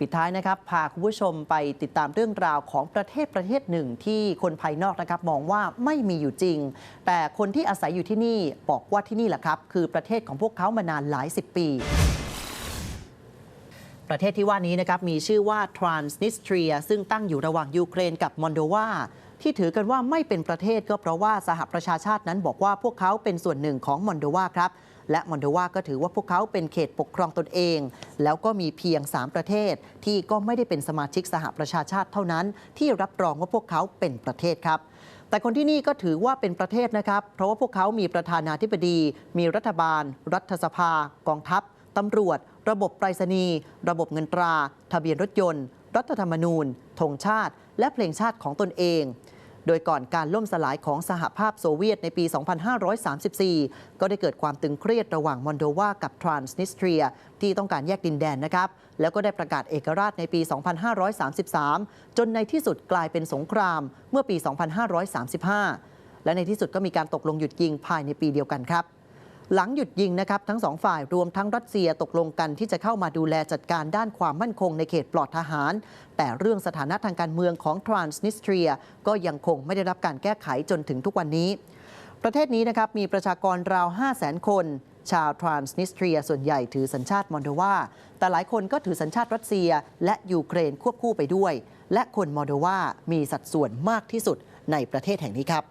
ปิดท้ายนะครับ พาคุณผู้ชมไปติดตามเรื่องราวของประเทศประเทศหนึ่งที่คนภายนอกนะครับมองว่าไม่มีอยู่จริง แต่คนที่อาศัยอยู่ที่นี่บอกว่าที่นี่แหละครับ คือประเทศของพวกเขามานานหลายสิบปี ประเทศที่ว่านี้นะครับมีชื่อว่า Transnistria ซึ่งตั้งอยู่ระหว่างยูเครนกับมอนโดวา ที่ถือกันว่าไม่เป็นประเทศก็เพราะว่าสหประชาชาตินั้นบอกว่าพวกเขาเป็นส่วนหนึ่งของมอนโดวาครับและมอนโดวาก็ถือว่าพวกเขาเป็นเขตปกครองตนเอง แล้วก็มีเพียง 3 ประเทศ ที่ก็ไม่ได้เป็นสมาชิกสหประชาชาติเท่านั้น ที่รับรองว่าพวกเขาเป็นประเทศครับแต่คนที่นี่ก็ถือว่าเป็นประเทศนะครับ เพราะว่าพวกเขามีประธานาธิบดี มีรัฐบาล รัฐสภา กองทัพ ตำรวจ ระบบไปรษณีย์ ระบบเงินตรา ทะเบียนรถยนต์ รัฐธรรมนูญ ธงชาติ และเพลงชาติของตนเอง โดยก่อนการล่มสลายของสหภาพโซเวียตในปี 2534 ก็ได้เกิดความตึงเครียดระหว่างมอนโดวากับทรานสนิสเทรีย ที่ต้องการแยกดินแดนนะครับ แล้วก็ได้ประกาศเอกราชในปี 2533 จนในที่สุดกลายเป็นสงครามเมื่อปี 2535 และในที่สุดก็มีการตกลงหยุดยิงภายในปีเดียวกันครับ หลังหยุดยิงนะครับทั้งสองฝ่ายรวมทั้งรัสเซียตกลงกันที่จะเข้ามาดูแลจัดการด้านความมั่นคงในเขตปลอดทหาร แต่เรื่องสถานะทางการเมืองของทรานสนิสเทรียก็ยังคงไม่ได้รับการแก้ไขจนถึงทุกวันนี้ ประเทศนี้นะครับมีประชากรราว 5 0 0 0 0 0 คน ชาวทรานสนิสเทรียส่วนใหญ่ถือสัญชาติมอลโดวาแต่หลายคนก็ถือสัญชาติรัสเซีย และยูเครนควบคู่ไปด้วย และคนมอลโดวามีสัดส่วนมากที่สุดในประเทศแห่งนี้ครับ